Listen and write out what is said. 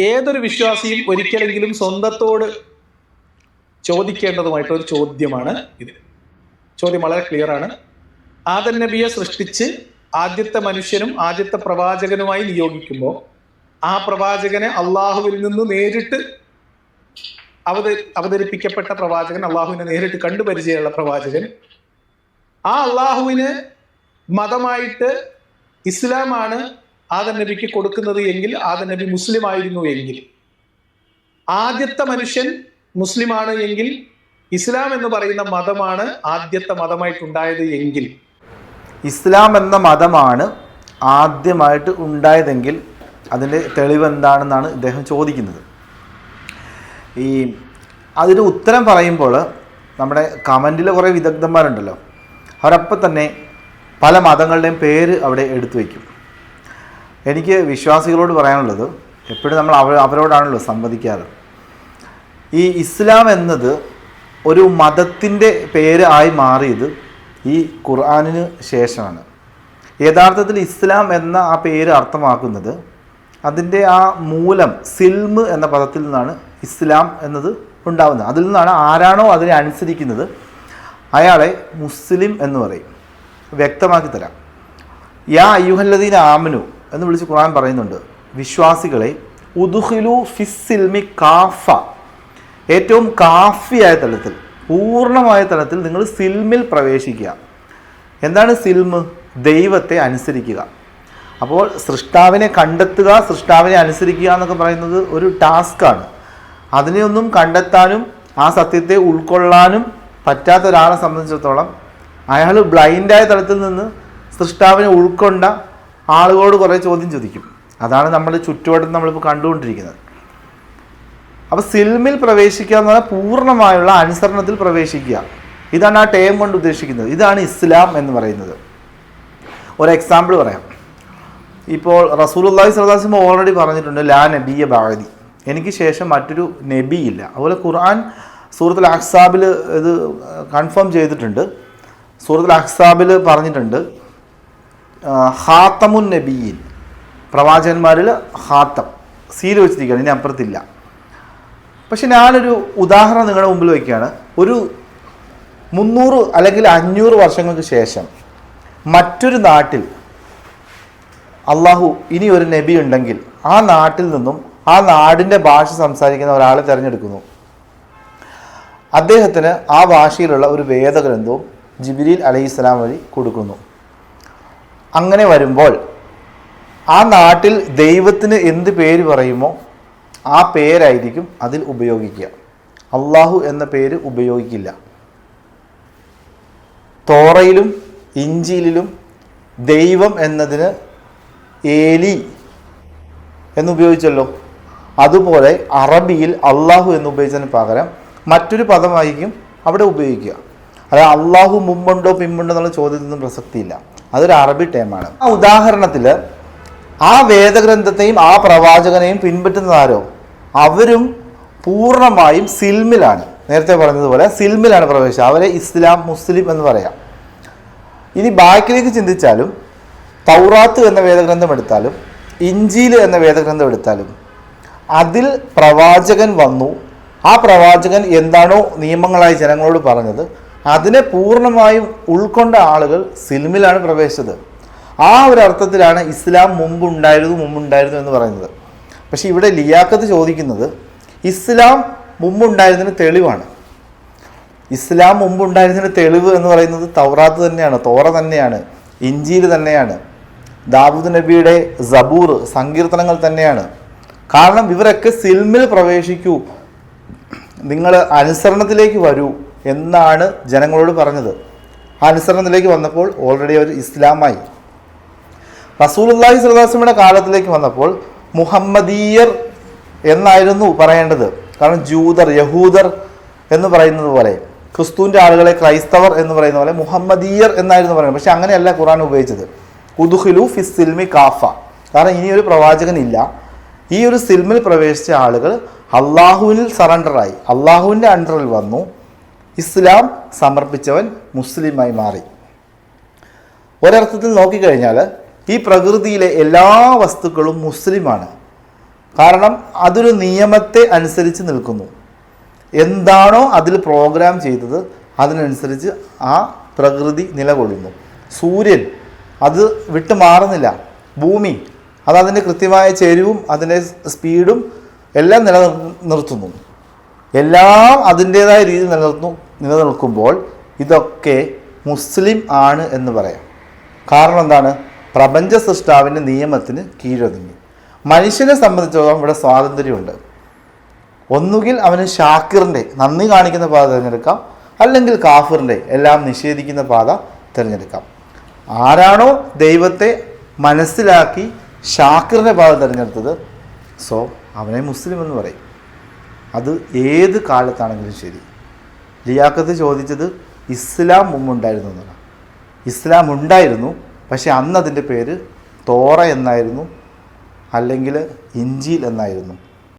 ഏതൊരു വിശ്വാസിയും ഒരിക്കലെങ്കിലും സ്വന്തത്തോട് ചോദിക്കേണ്ടതുമായിട്ട് ഒരു ചോദ്യമാണ് ഇത് ചോദ്യം വളരെ ക്ലിയർ ആണ്. ആദൻ നബിയെ സൃഷ്ടിച്ച് ആദ്യത്തെ മനുഷ്യനും ആദ്യത്തെ പ്രവാചകനുമായി നിയോഗിക്കുമ്പോൾ ആ പ്രവാചകനെ അള്ളാഹുവിൽ നിന്ന് നേരിട്ട് അവത അവതരിപ്പിക്കപ്പെട്ട പ്രവാചകൻ അള്ളാഹുവിനെ നേരിട്ട് കണ്ടു പരിചയമുള്ള പ്രവാചകൻ. ആ അള്ളാഹുവിന് മതമായിട്ട് ഇസ്ലാമാണ് ആദൻ നബിക്ക് കൊടുക്കുന്നത് എങ്കിൽ ആദൻ നബി മുസ്ലിം ആയിരുന്നു എങ്കിൽ. ആദ്യത്തെ മനുഷ്യൻ മുസ്ലിമാണ് എങ്കിൽ ഇസ്ലാം എന്ന് പറയുന്ന മതമാണ് ആദ്യത്തെ മതമായിട്ടുണ്ടായത് എങ്കിൽ. ഇസ്ലാം എന്ന മതമാണ് ആദ്യമായിട്ട് ഉണ്ടായതെങ്കിൽ അതിന്റെ തെളിവ് എന്താണെന്നാണ് ഇദ്ദേഹം ചോദിക്കുന്നത്. ഈ അതിന് ഉത്തരം പറയുമ്പോൾ നമ്മുടെ കമന്റിൽ കുറേ വിദഗ്ധന്മാരുണ്ടല്ലോ. അവരപ്പം തന്നെ പല മതങ്ങളുടെയും പേര് അവിടെ എടുത്തു വയ്ക്കും. എനിക്ക് വിശ്വാസികളോട് പറയാനുള്ളത് എപ്പോഴും നമ്മൾ അവ അവരോടാണല്ലോ സംവദിക്കാറ്. ഈ ഇസ്ലാം എന്നത് ഒരു മതത്തിന്റെ പേര് ആയി മാറിയത് ഈ ഖുർആാനിന് ശേഷമാണ്. യഥാർത്ഥത്തിൽ ഇസ്ലാം എന്ന ആ പേര് അർത്ഥമാക്കുന്നത് അതിന്റെ ആ മൂലം സിൽമ് എന്ന പദത്തിൽ നിന്നാണ് ഇസ്ലാം എന്നത് ഉണ്ടാവുന്നത്. അതിൽ നിന്നാണ് ആരാണോ അതിനെ അനുസരിക്കുന്നത് അയാളെ മുസ്ലിം എന്ന് പറയും. വ്യക്തമാക്കി തരാം. യാ അയ്യുഹല്ലദീൻ ആമനു എന്ന് വിളിച്ച് ഖുർആൻ പറയുന്നുണ്ട്. വിശ്വാസികളെ ഉദുഹിലു ഫിസ്സിൽമി കാഫ. ഏറ്റവും കാഫിയായ തലത്തിൽ പൂർണമായ തലത്തിൽ നിങ്ങൾ സിൽമിൽ പ്രവേശിക്കുക. എന്താണ് സിൽമ്? ദൈവത്തെ അനുസരിക്കുക. അപ്പോൾ സൃഷ്ടാവിനെ കണ്ടെത്തുക സൃഷ്ടാവിനെ അനുസരിക്കുക എന്നൊക്കെ പറയുന്നത് ഒരു ടാസ്ക്കാണ്. അതിനെയൊന്നും കണ്ടെത്താനും ആ സത്യത്തെ ഉൾക്കൊള്ളാനും പറ്റാത്ത ഒരാളെ സംബന്ധിച്ചിടത്തോളം അയാൾ ബ്ലൈൻഡായ തലത്തിൽ നിന്ന് സൃഷ്ടാവിനെ ഉൾക്കൊണ്ട ആളുകളോട് കുറേ ചോദ്യം ചോദിക്കും. അതാണ് നമ്മൾ ചുറ്റുവട്ടം നമ്മളിപ്പോൾ കണ്ടുകൊണ്ടിരിക്കുന്നത്. അപ്പോൾ സിൽമിൽ പ്രവേശിക്കുക എന്ന് പറഞ്ഞാൽ പൂർണമായുള്ള അനുസരണത്തിൽ പ്രവേശിക്കുക. ഇതാണ് ആ ടേം കൊണ്ട് ഉദ്ദേശിക്കുന്നത്. ഇതാണ് ഇസ്ലാം എന്ന് പറയുന്നത്. ഒരു എക്സാമ്പിൾ പറയാം. ഇപ്പോൾ സ്വല്ലല്ലാഹു അലൈഹി ഓൾറെഡി പറഞ്ഞിട്ടുണ്ട് ലാ നബിയ ബാഗതി എനിക്ക് ശേഷം മറ്റൊരു നബി ഇല്ല. അതുപോലെ ഖുർആൻ സൂറത്തുൽ അഹ്സാബിൽ ഇത് കൺഫേം ചെയ്തിട്ടുണ്ട്. സൂറത്തുൽ അഹ്സാബിൽ പറഞ്ഞിട്ടുണ്ട് ഹാത്തമുൻ നബിയിൻ പ്രവാചകന്മാരിൽ ഹാത്തം സീൽ വെച്ചിരിക്കുകയാണ് ഇനി അപ്പുറത്തില്ല. പക്ഷെ ഞാനൊരു ഉദാഹരണം നിങ്ങളുടെ മുമ്പിൽ വയ്ക്കുകയാണ്. ഒരു മുന്നൂറ് അല്ലെങ്കിൽ അഞ്ഞൂറ് വർഷങ്ങൾക്ക് ശേഷം മറ്റൊരു നാട്ടിൽ അള്ളാഹു ഇനി ഒരു നബി ഉണ്ടെങ്കിൽ ആ നാട്ടിൽ നിന്നും ആ നാടിന്റെ ഭാഷ സംസാരിക്കുന്ന ഒരാളെ തിരഞ്ഞെടുക്കുന്നു. അദ്ദേഹത്തിന് ആ ഭാഷയിലുള്ള ഒരു വേദഗ്രന്ഥവും ജിബിരിൽ അലൈഹിസ്സലാം വഴി കൊടുക്കുന്നു. അങ്ങനെ വരുമ്പോൾ ആ നാട്ടിൽ ദൈവത്തിന് എന്ത് പേര് പറയുമോ ആ പേരായിരിക്കും അതിൽ ഉപയോഗിക്കുക. അള്ളാഹു എന്ന പേര് ഉപയോഗിക്കില്ല. തോറയിലും ഇഞ്ചിയിലും ദൈവം എന്നതിന് ഏലി എന്നുപയോഗിച്ചല്ലോ. അതുപോലെ അറബിയിൽ അള്ളാഹു എന്ന് ഉപയോഗിച്ചതിന് പകരം മറ്റൊരു പദമായിരിക്കും അവിടെ ഉപയോഗിക്കുക. അതായത് അള്ളാഹു മുമ്പുണ്ടോ പിമ്പുണ്ടോ എന്നുള്ള ചോദ്യത്തിനൊന്നും പ്രസക്തിയില്ല. അതൊരു അറബി ടേമാണ് ആ ഉദാഹരണത്തിൽ ആ വേദഗ്രന്ഥത്തെയും ആ പ്രവാചകനെയും പിൻപറ്റുന്നതാരോ അവരും പൂർണമായും സിൽമിലാണ്. നേരത്തെ പറഞ്ഞതുപോലെ സിൽമിലാണ് പ്രവേശിച്ചത്. അവരെ ഇസ്ലാം മുസ്ലിം എന്ന് പറയാം. ഇനി ബാക്കിലേക്ക് ചിന്തിച്ചാലും തൗറാത്ത് എന്ന വേദഗ്രന്ഥം എടുത്താലും ഇഞ്ചീൽ എന്ന വേദഗ്രന്ഥം എടുത്താലും അതിൽ പ്രവാചകൻ വന്നു. ആ പ്രവാചകൻ എന്താണോ നിയമങ്ങളായി ജനങ്ങളോട് പറഞ്ഞത് അതിനെ പൂർണമായും ഉൾക്കൊണ്ട ആളുകൾ സിൽമിലാണ് പ്രവേശിച്ചത്. ആ ഒരു അർത്ഥത്തിലാണ് ഇസ്ലാം മുമ്പുണ്ടായിരുന്നു മുമ്പുണ്ടായിരുന്നു എന്ന് പറയുന്നത്. പക്ഷെ ഇവിടെ ലിയാക്കത്ത് ചോദിക്കുന്നത് ഇസ്ലാം മുമ്പുണ്ടായിരുന്നതിന് തെളിവാണ്. ഇസ്ലാം മുമ്പുണ്ടായിരുന്നതിന് തെളിവ് എന്ന് പറയുന്നത് തൗറാത്ത് തന്നെയാണ് തോറ തന്നെയാണ് ഇഞ്ചിയിൽ തന്നെയാണ് ദാവൂദ് നബിയുടെ സബൂർ സങ്കീർത്തനങ്ങൾ തന്നെയാണ്. കാരണം ഇവരൊക്കെ സിൽമിൽ പ്രവേശിക്കൂ. നിങ്ങൾ അനുസരണത്തിലേക്ക് വരൂ. എന്നാണ് ജനങ്ങളോട് പറഞ്ഞത്. അനുസരണത്തിലേക്ക് വന്നപ്പോൾ ഓൾറെഡി അവർ ഇസ്ലാമായി. റസൂലുള്ളാഹി സ്വലാസ്മയുടെ കാലത്തിലേക്ക് വന്നപ്പോൾ മുഹമ്മദീയർ എന്നായിരുന്നു പറയേണ്ടത്. കാരണം ജൂതർ യഹൂദർ എന്ന് പറയുന്നത് പോലെ ക്രിസ്തുവിന്റെ ആളുകളെ ക്രൈസ്തവർ എന്ന് പറയുന്ന പോലെ മുഹമ്മദീയർ എന്നായിരുന്നു പറയുന്നത്. പക്ഷേ അങ്ങനെയല്ല ഖുറാൻ ഉപയോഗിച്ചത്. ഫി സിൽമി കാഫ. കാരണം ഇനി ഒരു പ്രവാചകനില്ല ഈ ഒരു സിൽമിൽ പ്രവേശിച്ച ആളുകൾ അള്ളാഹുവിൽ സറണ്ടറായി അള്ളാഹുവിന്റെ അണ്ടറിൽ വന്നു. ഇസ്ലാം സമർപ്പിച്ചവൻ മുസ്ലിമായി മാറി. ഒരർത്ഥത്തിൽ നോക്കിക്കഴിഞ്ഞാൽ ഈ പ്രകൃതിയിലെ എല്ലാ വസ്തുക്കളും മുസ്ലിമാണ്. കാരണം അതൊരു നിയമത്തെ അനുസരിച്ച് നിൽക്കുന്നു. എന്താണോ അതിൽ പ്രോഗ്രാം ചെയ്തത് അതിനനുസരിച്ച് ആ പ്രകൃതി നിലകൊള്ളുന്നു. സൂര്യൻ അത് വിട്ടു മാറുന്നില്ല. ഭൂമി അത് അതിന്റെ കൃത്യമായ ചെരിവും അതിന്റെ സ്പീഡും എല്ലാം നില നിർത്തുന്നു. എല്ലാം അതിന്റേതായ രീതി നിലനിർത്തുന്നു നിലനിൽക്കുമ്പോൾ ഇതൊക്കെ മുസ്ലിം ആണ് എന്ന് പറയാം. കാരണം എന്താണ്? പ്രപഞ്ച സൃഷ്ടാവിന്റെ നിയമത്തിന് കീഴൊതുങ്ങി. മനുഷ്യനെ സംബന്ധിച്ചിടത്തോളം ഇവിടെ സ്വാതന്ത്ര്യമുണ്ട്. ഒന്നുകിൽ അവന് ഷാക്കിറിന്റെ നന്ദി കാണിക്കുന്ന പാത തിരഞ്ഞെടുക്കാം അല്ലെങ്കിൽ കാഫിറിന്റെ എല്ലാം നിഷേധിക്കുന്ന പാത തിരഞ്ഞെടുക്കാം. ആരാണോ ദൈവത്തെ മനസ്സിലാക്കി ഷാക്കിറിന്റെ പാത തിരഞ്ഞെടുത്തത് സോ അവനെ മുസ്ലിം എന്ന് പറയും. അത് ഏത് കാലത്താണെങ്കിലും ശരി. ലിയാക്കത്ത് ചോദിച്ചത് ഇസ്ലാം മുമ്പുണ്ടായിരുന്നു എന്നാണ്. ഇസ്ലാം ഉണ്ടായിരുന്നു പക്ഷേ അന്ന് അതിന്റെ പേര് തോറ എന്നായിരുന്നു അല്ലെങ്കിൽ ഇഞ്ചിയിൽ എന്നായിരുന്നു.